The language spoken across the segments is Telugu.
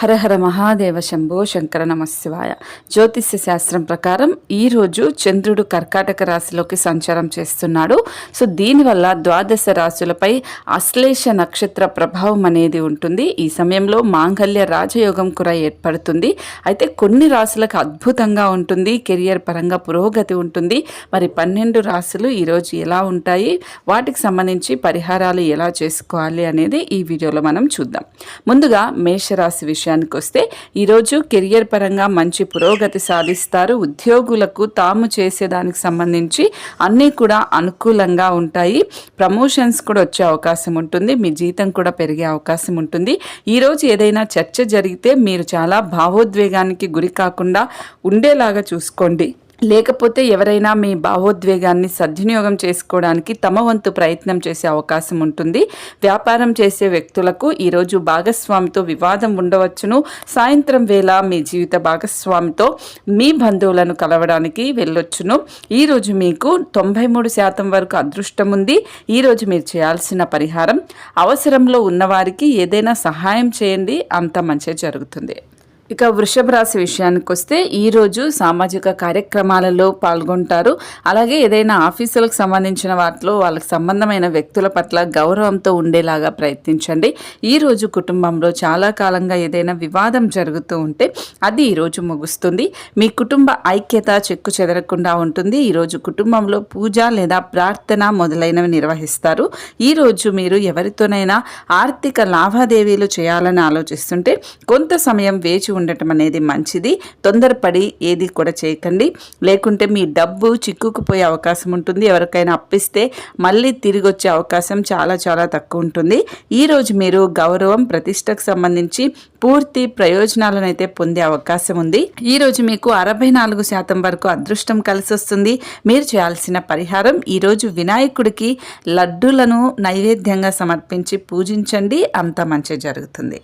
హరహర మహాదేవ శంభో శంకర నమశివాయ జ్యోతిష్య శాస్త్రం ప్రకారం ఈరోజు చంద్రుడు కర్కాటక రాశిలోకి సంచారం చేస్తున్నాడు. సో దీనివల్ల ద్వాదశ రాశులపై అశ్లేష నక్షత్ర ప్రభావం అనేది ఉంటుంది. ఈ సమయంలో మాంగళ్య రాజయోగం కూడా ఏర్పడుతుంది. అయితే కొన్ని రాశులకు అద్భుతంగా ఉంటుంది. కెరియర్ పరంగా పురోగతి ఉంటుంది. మరి పన్నెండు రాశులు ఈరోజు ఎలా ఉంటాయి? వాటికి సంబంధించి పరిహారాలు ఎలా చేసుకోవాలి అనేది ఈ వీడియోలో మనం చూద్దాం. ముందుగా మేషరాశి విషయానికి వస్తే ఈరోజు కెరియర్ పరంగా మంచి పురోగతి సాధిస్తారు. ఉద్యోగులకు తాము చేసేదానికి సంబంధించి అన్నీ కూడా అనుకూలంగా ఉంటాయి. ప్రమోషన్స్ కూడా వచ్చే అవకాశం ఉంటుంది. మీ జీతం కూడా పెరిగే అవకాశం ఉంటుంది. ఈరోజు ఏదైనా చర్చ జరిగితే మీరు చాలా భావోద్వేగానికి గురి కాకుండా ఉండేలాగా చూసుకోండి. లేకపోతే ఎవరైనా మీ భావోద్వేగాన్ని సద్వినియోగం చేసుకోవడానికి తమ వంతు ప్రయత్నం చేసే అవకాశం ఉంటుంది. వ్యాపారం చేసే వ్యక్తులకు ఈరోజు భాగస్వామితో వివాదం ఉండవచ్చును. సాయంత్రం వేళ మీ జీవిత భాగస్వామితో మీ బంధువులను కలవడానికి వెళ్ళొచ్చును. ఈరోజు మీకు తొంభై మూడు శాతం వరకు అదృష్టం ఉంది. ఈరోజు మీరు చేయాల్సిన పరిహారం అవసరంలో ఉన్నవారికి ఏదైనా సహాయం చేయండి. అంత మంచి జరుగుతుంది. ఇక వృషభ రాశి విషయానికి వస్తే ఈరోజు సామాజిక కార్యక్రమాలలో పాల్గొంటారు. అలాగే ఏదైనా ఆఫీసులకు సంబంధించిన వాటిలో వాళ్ళకి సంబంధమైన వ్యక్తుల పట్ల గౌరవంతో ఉండేలాగా ప్రయత్నించండి. ఈరోజు కుటుంబంలో చాలా కాలంగా ఏదైనా వివాదం జరుగుతూ ఉంటే అది ఈరోజు ముగుస్తుంది. మీ కుటుంబ ఐక్యత చెక్కు చెదరకుండా ఉంటుంది. ఈరోజు కుటుంబంలో పూజ లేదా ప్రార్థన మొదలైనవి నిర్వహిస్తారు. ఈరోజు మీరు ఎవరితోనైనా ఆర్థిక లావాదేవీలు చేయాలని ఆలోచిస్తుంటే కొంత సమయం వేచి ఉండటం అనేది మంచిది. తొందరపడి ఏది కూడా చేయకండి. లేకుంటే మీ డబ్బు చిక్కుకుపోయే అవకాశం ఉంటుంది. ఎవరికైనా అప్పిస్తే మళ్ళీ తిరిగి వచ్చే అవకాశం చాలా చాలా తక్కువ ఉంటుంది. ఈరోజు మీరు గౌరవం ప్రతిష్టకు సంబంధించి పూర్తి ప్రయోజనాలను అయితే పొందే అవకాశం ఉంది. ఈరోజు మీకు అరవై నాలుగు శాతం వరకు అదృష్టం కలిసి వస్తుంది. మీరు చేయాల్సిన పరిహారం ఈరోజు వినాయకుడికి లడ్డూలను నైవేద్యంగా సమర్పించి పూజించండి. అంత మంచి జరుగుతుంది.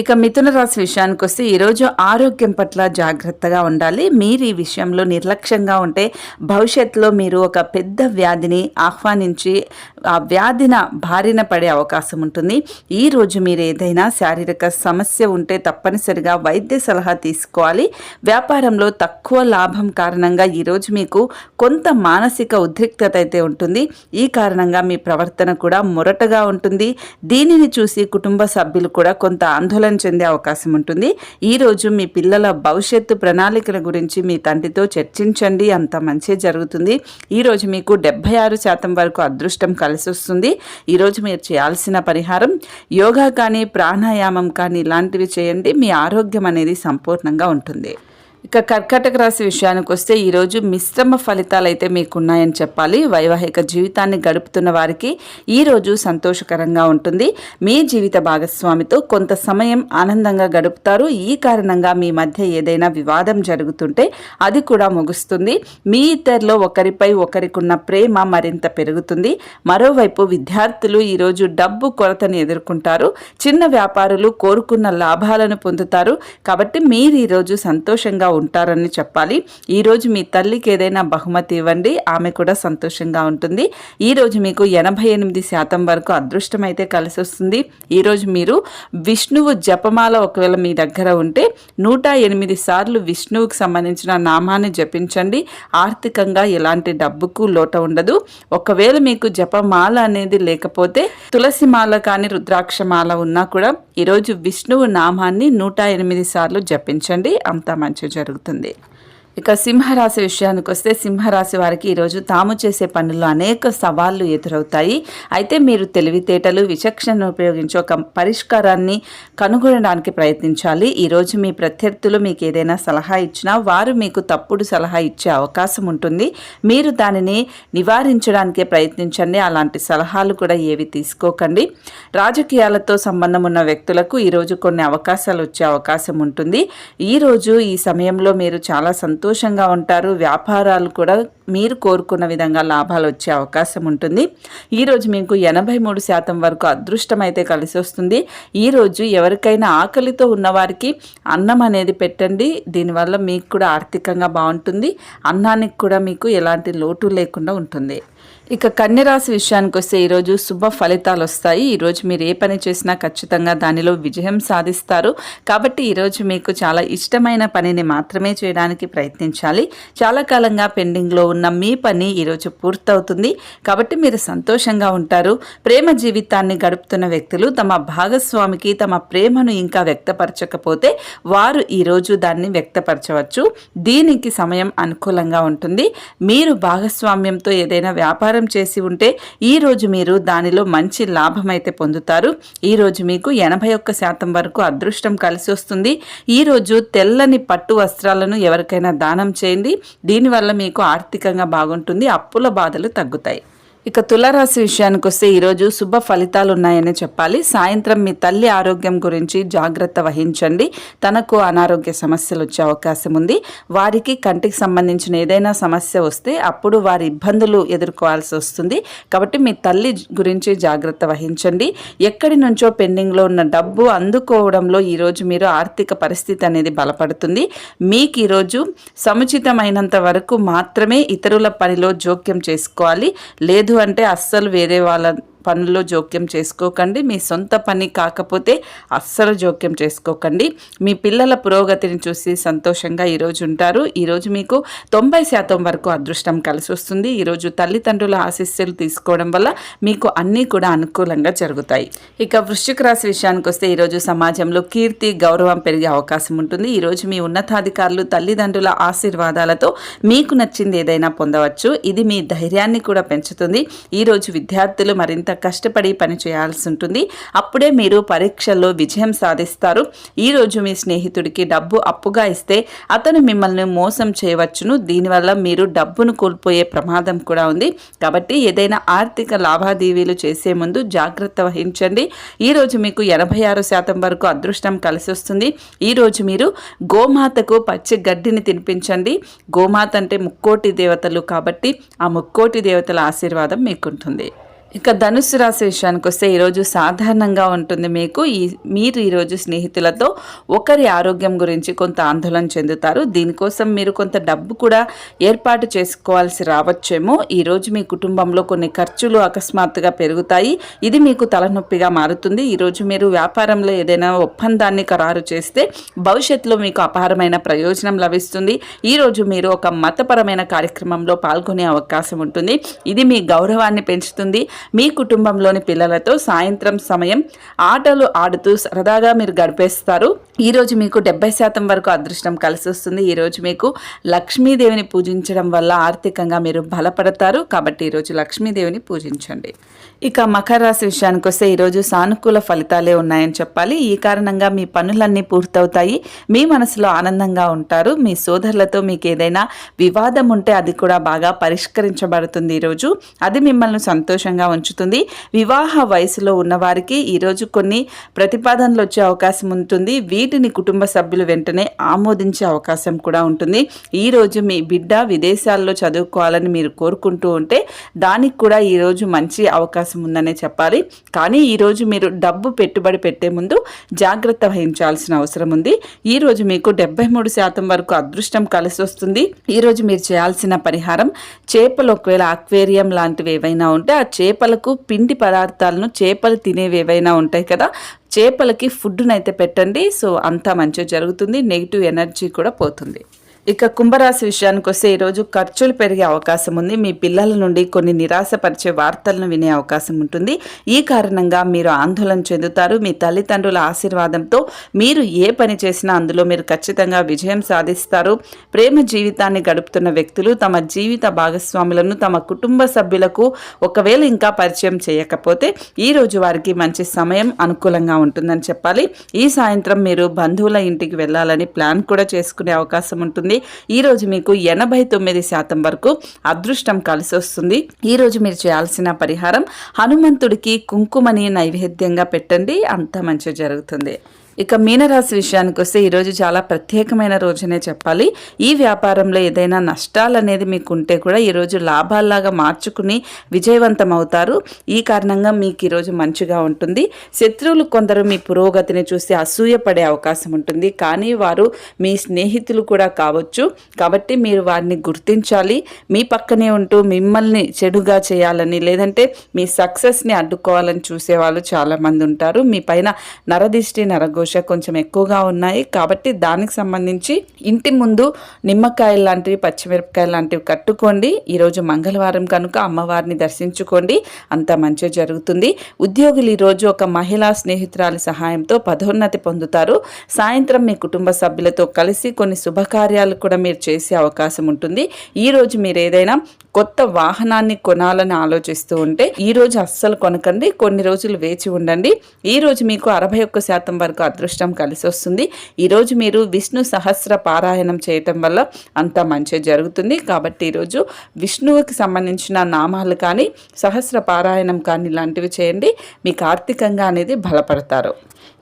ఇక మిథున రాశి విషయానికి వస్తే ఈరోజు ఆరోగ్యం పట్ల జాగ్రత్తగా ఉండాలి. మీరు ఈ విషయంలో నిర్లక్ష్యంగా ఉంటే భవిష్యత్తులో మీరు ఒక పెద్ద వ్యాధిని ఆహ్వానించి ఆ వ్యాధిన బారిన పడే అవకాశం ఉంటుంది. ఈరోజు మీరు ఏదైనా శారీరక సమస్య ఉంటే తప్పనిసరిగా వైద్య సలహా తీసుకోవాలి. వ్యాపారంలో తక్కువ లాభం కారణంగా ఈరోజు మీకు కొంత మానసిక ఉద్రిక్తత అయితే ఉంటుంది. ఈ కారణంగా మీ ప్రవర్తన కూడా మొరటగా ఉంటుంది. దీనిని చూసి కుటుంబ సభ్యులు కూడా కొంత ఆందోళన ఆందోళన చెందే అవకాశం ఉంటుంది. ఈరోజు మీ పిల్లల భవిష్యత్తు ప్రణాళికల గురించి మీ తండ్రితో చర్చించండి. అంత మంచి జరుగుతుంది. ఈరోజు మీకు డెబ్బై ఆరు శాతం వరకు అదృష్టం కలిసి వస్తుంది. ఈరోజు మీరు చేయాల్సిన పరిహారం యోగా కానీ ప్రాణాయామం కానీ ఇలాంటివి చేయండి. మీ ఆరోగ్యం అనేది సంపూర్ణంగా ఉంటుంది. ఇక కర్కాటక రాశి విషయానికి వస్తే ఈరోజు మిశ్రమ ఫలితాలు అయితే మీకున్నాయని చెప్పాలి. వైవాహిక జీవితాన్ని గడుపుతున్న వారికి ఈరోజు సంతోషకరంగా ఉంటుంది. మీ జీవిత భాగస్వామితో కొంత సమయం ఆనందంగా గడుపుతారు. ఈ కారణంగా మీ మధ్య ఏదైనా వివాదం జరుగుతుంటే అది కూడా ముగుస్తుంది. మీ ఇద్దరిలో ఒకరిపై ఒకరికున్న ప్రేమ మరింత పెరుగుతుంది. మరోవైపు విద్యార్థులు ఈరోజు డబ్బు కొరతను ఎదుర్కొంటారు. చిన్న వ్యాపారులు కోరుకున్న లాభాలను పొందుతారు. కాబట్టి మీరు ఈరోజు సంతోషంగా ఉంటారని చెప్పాలి. ఈరోజు మీ తల్లికి ఏదైనా బహుమతి ఇవ్వండి ఆమె కూడా సంతోషంగా ఉంటుంది. ఈరోజు మీకు ఎనభై ఎనిమిది శాతం వరకు అదృష్టం అయితే కలిసి వస్తుంది. ఈరోజు మీరు విష్ణువు జపమాల ఒకవేళ మీ దగ్గర ఉంటే నూట ఎనిమిది సార్లు విష్ణువుకి సంబంధించిన నామాన్ని జపించండి. ఆర్థికంగా ఎలాంటి డబ్బుకు లోట ఉండదు. ఒకవేళ మీకు జపమాల అనేది లేకపోతే తులసి మాల కానీ రుద్రాక్షమాల ఉన్నా కూడా ఈరోజు విష్ణువు నామాన్ని నూట ఎనిమిది సార్లు జపించండి. అంత మంచి జరుగుతుంది. ఇక సింహరాశి విషయానికి వస్తే సింహరాశి వారికి ఈరోజు తాము చేసే పనుల్లో అనేక సవాళ్ళు ఎదురవుతాయి. అయితే మీరు తెలివితేటలు విచక్షణను ఉపయోగించి ఒక పరిష్కారాన్ని కనుగొనడానికి ప్రయత్నించాలి. ఈరోజు మీ ప్రత్యర్థులు మీకు ఏదైనా సలహా ఇచ్చినా వారు మీకు తప్పుడు సలహా ఇచ్చే అవకాశం ఉంటుంది. మీరు దానిని నివారించడానికే ప్రయత్నించండి. అలాంటి సలహాలు కూడా ఏవి తీసుకోకండి. రాజకీయాలతో సంబంధం ఉన్న వ్యక్తులకు ఈరోజు కొన్ని అవకాశాలు వచ్చే అవకాశం ఉంటుంది. ఈరోజు ఈ సమయంలో మీరు చాలా సంతోషంగా సంతోషంగా ఉంటారు. వ్యాపారాలు కూడా మీరు కోరుకున్న విధంగా లాభాలు వచ్చే అవకాశం ఉంటుంది. ఈరోజు మీకు ఎనభై మూడు శాతం వరకు అదృష్టం అయితే కలిసి వస్తుంది. ఈరోజు ఎవరికైనా ఆకలితో ఉన్నవారికి అన్నం అనేది పెట్టండి. దీనివల్ల మీకు కూడా ఆర్థికంగా బాగుంటుంది. అన్నానికి కూడా మీకు ఎలాంటి లోటు లేకుండా ఉంటుంది. ఇక కన్యరాశి విషయానికి వస్తే ఈరోజు శుభ ఫలితాలు వస్తాయి ఈరోజు మీరు ఏ పని చేసినా ఖచ్చితంగా దానిలో విజయం సాధిస్తారు. కాబట్టి ఈరోజు మీకు చాలా ఇష్టమైన పనిని మాత్రమే చేయడానికి ప్రయత్నించాలి. చాలా కాలంగా పెండింగ్లో ఉన్న మీ పని ఈరోజు పూర్తవుతుంది. కాబట్టి మీరు సంతోషంగా ఉంటారు. ప్రేమ జీవితాన్ని గడుపుతున్న వ్యక్తులు తమ భాగస్వామికి తమ ప్రేమను ఇంకా వ్యక్తపరచకపోతే వారు ఈరోజు దాన్ని వ్యక్తపరచవచ్చు. దీనికి సమయం అనుకూలంగా ఉంటుంది. మీరు భాగస్వామ్యంతో ఏదైనా వ్యాపారం చేసి ఉంటే ఈరోజు మీరు దానిలో మంచి లాభం అయితే పొందుతారు ఈరోజు మీకు ఎనభై ఒక్క శాతం వరకు అదృష్టం కలిసి వస్తుంది. ఈరోజు తెల్లని పట్టు వస్త్రాలను ఎవరికైనా దానం చేయండి. దీనివల్ల మీకు ఆర్థికంగా బాగుంటుంది. అప్పుల బాధలు తగ్గుతాయి. ఇక తులారాశి విషయానికి వస్తే ఈరోజు శుభ ఫలితాలు ఉన్నాయని చెప్పాలి. సాయంత్రం మీ తల్లి ఆరోగ్యం గురించి జాగ్రత్త వహించండి. తనకు అనారోగ్య సమస్యలు వచ్చే అవకాశం ఉంది. వారికి కంటికి సంబంధించిన ఏదైనా సమస్య వస్తే అప్పుడు వారి ఇబ్బందులు ఎదుర్కోవాల్సి వస్తుంది. కాబట్టి మీ తల్లి గురించి జాగ్రత్త వహించండి. ఎక్కడి నుంచో పెండింగ్లో ఉన్న డబ్బు అందుకోవడంలో ఈరోజు మీరు ఆర్థిక పరిస్థితి అనేది బలపడుతుంది. మీకు ఈరోజు సముచితమైనంత వరకు మాత్రమే ఇతరుల పనిలో జోక్యం చేసుకోవాలి. లేదు అంటే అస్సలు వేరే వాళ్ళ పనుల్లో జోక్యం చేసుకోకండి. మీ సొంత పని కాకపోతే అస్సలు జోక్యం చేసుకోకండి. మీ పిల్లల పురోగతిని చూసి సంతోషంగా ఈరోజు ఉంటారు. ఈరోజు మీకు తొంభై శాతం వరకు అదృష్టం కలిసి వస్తుంది. ఈరోజు తల్లిదండ్రుల ఆశీస్సులు తీసుకోవడం వల్ల మీకు అన్నీ కూడా అనుకూలంగా జరుగుతాయి. ఇక వృశ్చిక రాశి విషయానికి వస్తే ఈరోజు సమాజంలో కీర్తి గౌరవం పెరిగే అవకాశం ఉంటుంది. ఈరోజు మీ ఉన్నతాధికారులు తల్లిదండ్రుల ఆశీర్వాదాలతో మీకు నచ్చింది ఏదైనా పొందవచ్చు. ఇది మీ ధైర్యాన్ని కూడా పెంచుతుంది. ఈరోజు విద్యార్థులు మరింత కష్టపడి పని చేయాల్సి ఉంటుంది అప్పుడే మీరు పరీక్షల్లో విజయం సాధిస్తారు. ఈరోజు మీ స్నేహితుడికి డబ్బు అప్పుగా ఇస్తే అతను మిమ్మల్ని మోసం చేయవచ్చును. దీనివల్ల మీరు డబ్బును కోల్పోయే ప్రమాదం కూడా ఉంది. కాబట్టి ఏదైనా ఆర్థిక లావాదేవీలు చేసే ముందు జాగ్రత్త వహించండి. ఈరోజు మీకు ఎనభై ఆరు శాతం వరకు అదృష్టం కలిసి వస్తుంది ఈరోజు మీరు గోమాతకు పచ్చి గడ్డిని తినిపించండి. గోమాత అంటే ముక్కోటి దేవతలు కాబట్టి ఆ ముక్కోటి దేవతల ఆశీర్వాదం మీకుంటుంది. ఇక ధనుసు రాశి విషయానికి వస్తే ఈరోజు సాధారణంగా ఉంటుంది మీకు ఈ మీరు ఈరోజు స్నేహితులతో ఒకరి ఆరోగ్యం గురించి కొంత ఆందోళన చెందుతారు. దీనికోసం మీరు కొంత డబ్బు కూడా ఏర్పాటు చేసుకోవాల్సి రావచ్చేమో. ఈరోజు మీ కుటుంబంలో కొన్ని ఖర్చులు అకస్మాత్తుగా పెరుగుతాయి. ఇది మీకు తలనొప్పిగా మారుతుంది. ఈరోజు మీరు వ్యాపారంలో ఏదైనా ఒప్పందాన్ని ఖరారు చేస్తే భవిష్యత్తులో మీకు అపారమైన ప్రయోజనం లభిస్తుంది. ఈరోజు మీరు ఒక మతపరమైన కార్యక్రమంలో పాల్గొనే అవకాశం ఉంటుంది. ఇది మీ గౌరవాన్ని పెంచుతుంది. మీ కుటుంబంలోని పిల్లలతో సాయంత్రం సమయం ఆటలు ఆడుతూ సరదాగా మీరు గడిపేస్తారు. ఈరోజు మీకు డెబ్బై శాతం వరకు అదృష్టం కలిసి వస్తుంది. ఈరోజు మీకు లక్ష్మీదేవిని పూజించడం వల్ల ఆర్థికంగా మీరు బలపడతారు. కాబట్టి ఈరోజు లక్ష్మీదేవిని పూజించండి. ఇక మకర రాశి విషయానికి వస్తే ఈరోజు సానుకూల ఫలితాలే ఉన్నాయని చెప్పాలి. ఈ కారణంగా మీ పనులన్నీ పూర్తవుతాయి. మీ మనసులో ఆనందంగా ఉంటారు. మీ సోదరులతో మీకు ఏదైనా వివాదం ఉంటే అది కూడా బాగా పరిష్కరించబడుతుంది ఈరోజు అది మిమ్మల్ని సంతోషంగా ఉంచుతుంది. వివాహ వయసులో ఉన్నవారికి ఈరోజు కొన్ని ప్రతిపాదనలు వచ్చే అవకాశం ఉంటుంది. వీటిని కుటుంబ సభ్యులు వెంటనే ఆమోదించే అవకాశం కూడా ఉంటుంది. ఈరోజు మీ బిడ్డ విదేశాల్లో చదువుకోవాలని మీరు కోరుకుంటూ ఉంటే దానికి కూడా ఈరోజు మంచి అవకాశం ఉందనే చెప్పాలి. కానీ ఈరోజు మీరు డబ్బు పెట్టుబడి పెట్టే ముందు జాగ్రత్త వహించాల్సిన అవసరం ఉంది. ఈరోజు మీకు డెబ్బై మూడు శాతం వరకు అదృష్టం కలిసి వస్తుంది. ఈరోజు మీరు చేయాల్సిన పరిహారం చేపలు ఒకవేళ అక్వేరియం లాంటివి ఏవైనా ఉంటే ఆ చేప చేపలకు పిండి పదార్థాలను చేపలు తినేవి ఏవైనా ఉంటాయి కదా చేపలకి ఫుడ్నైతే పెట్టండి. సో అంతా మంచిగా జరుగుతుంది. నెగిటివ్ ఎనర్జీ కూడా పోతుంది. ఇక కుంభరాశి విషయానికి వస్తే ఈరోజు ఖర్చులు పెరిగే అవకాశం ఉంది. మీ పిల్లల నుండి కొన్ని నిరాశపరిచే వార్తలను వినే అవకాశం ఉంటుంది. ఈ కారణంగా మీరు ఆందోళన చెందుతారు. మీ తల్లిదండ్రుల ఆశీర్వాదంతో మీరు ఏ పని చేసినా అందులో మీరు ఖచ్చితంగా విజయం సాధిస్తారు. ప్రేమ జీవితాన్ని గడుపుతున్న వ్యక్తులు తమ జీవిత భాగస్వాములను తమ కుటుంబ సభ్యులకు ఒకవేళ ఇంకా పరిచయం చేయకపోతే ఈ రోజు వారికి మంచి సమయం అనుకూలంగా ఉంటుందని చెప్పాలి. ఈ సాయంత్రం మీరు బంధువుల ఇంటికి వెళ్ళాలని ప్లాన్ కూడా చేసుకునే అవకాశం ఉంటుంది. ఈ రోజు మీకు ఎనభై తొమ్మిది శాతం వరకు అదృష్టం కలిసి వస్తుంది. ఈ రోజు మీరు చేయాల్సిన పరిహారం హనుమంతుడికి కుంకుమని నైవేద్యంగా పెట్టండి. అంత మంచి జరుగుతుంది. ఇక మీనరాశి విషయానికి వస్తే ఈరోజు చాలా ప్రత్యేకమైన రోజునే చెప్పాలి. ఈ వ్యాపారంలో ఏదైనా నష్టాలు అనేది మీకు ఉంటే కూడా ఈరోజు లాభాల్లాగా మార్చుకుని విజయవంతం అవుతారు. ఈ కారణంగా మీకు ఈరోజు మంచిగా ఉంటుంది. శత్రువులు కొందరు మీ పురోగతిని చూసి అసూయపడే అవకాశం ఉంటుంది. కానీ వారు మీ స్నేహితులు కూడా కావచ్చు. కాబట్టి మీరు వారిని గుర్తించాలి. మీ పక్కనే ఉంటూ మిమ్మల్ని చెడుగా చేయాలని లేదంటే మీ సక్సెస్ని అడ్డుకోవాలని చూసేవాళ్ళు చాలామంది ఉంటారు. మీ పైన నరదిష్టి నరగో నరఘోష కొంచెం ఎక్కువగా ఉన్నాయి. కాబట్టి దానికి సంబంధించి ఇంటి ముందు నిమ్మకాయలు లాంటివి పచ్చిమిరపకాయలు లాంటివి కట్టుకోండి. ఈరోజు మంగళవారం కనుక అమ్మవారిని దర్శించుకోండి. అంత మంచి జరుగుతుంది. ఉద్యోగులు ఈరోజు ఒక మహిళా స్నేహితురాలి సహాయంతో పదోన్నతి పొందుతారు. సాయంత్రం మీ కుటుంబ సభ్యులతో కలిసి కొన్ని శుభకార్యాలు కూడా మీరు చేసే అవకాశం ఉంటుంది. ఈరోజు మీరు ఏదైనా కొత్త వాహనాన్ని కొనాలని ఆలోచిస్తూ ఉంటే ఈరోజు అస్సలు కొనకండి. కొన్ని రోజులు వేచి ఉండండి. ఈ రోజు మీకు అరవై ఒక్క శాతం వరకు అదృష్టం కలిసి వస్తుంది. ఈరోజు మీరు విష్ణు సహస్ర పారాయణం చేయటం వల్ల అంత మంచి జరుగుతుంది. కాబట్టి ఈరోజు విష్ణువుకి సంబంధించిన నామాలు కానీ సహస్ర పారాయణం కానీ ఇలాంటివి చేయండి. మీకు ఆర్థికంగా అనేది బలపడతారు.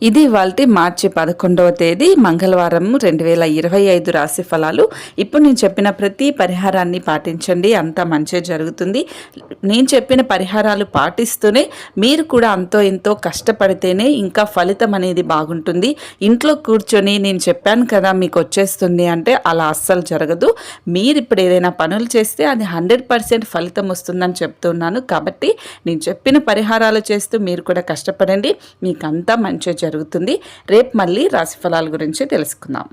ఇది వాళ్ళ మార్చి పదకొండవ తేదీ మంగళవారం రెండు వేల ఇరవై ఐదు రాశి ఫలాలు. ఇప్పుడు నేను చెప్పిన ప్రతి పరిహారాన్ని పాటించండి అంత మంచి జరుగుతుంది. నేను చెప్పిన పరిహారాలు పాటిస్తూనే మీరు కూడా అంతో ఎంతో కష్టపడితేనే ఇంకా ఫలితం అనేది బాగుంటుంది. ఇంట్లో కూర్చొని నేను చెప్పాను కదా మీకు వచ్చేస్తుంది అంటే అలా అస్సలు జరగదు. మీరు ఇప్పుడు ఏదైనా పనులు చేస్తే అది హండ్రెడ్ పర్సెంట్ ఫలితం వస్తుందని చెప్తున్నాను. కాబట్టి నేను చెప్పిన పరిహారాలు చేస్తూ మీరు కూడా కష్టపడండి. మీకు అంతా మంచి జరుగుతుంది. రేపు మళ్ళీ రాశి ఫలాల గురించి తెలుసుకుందాం.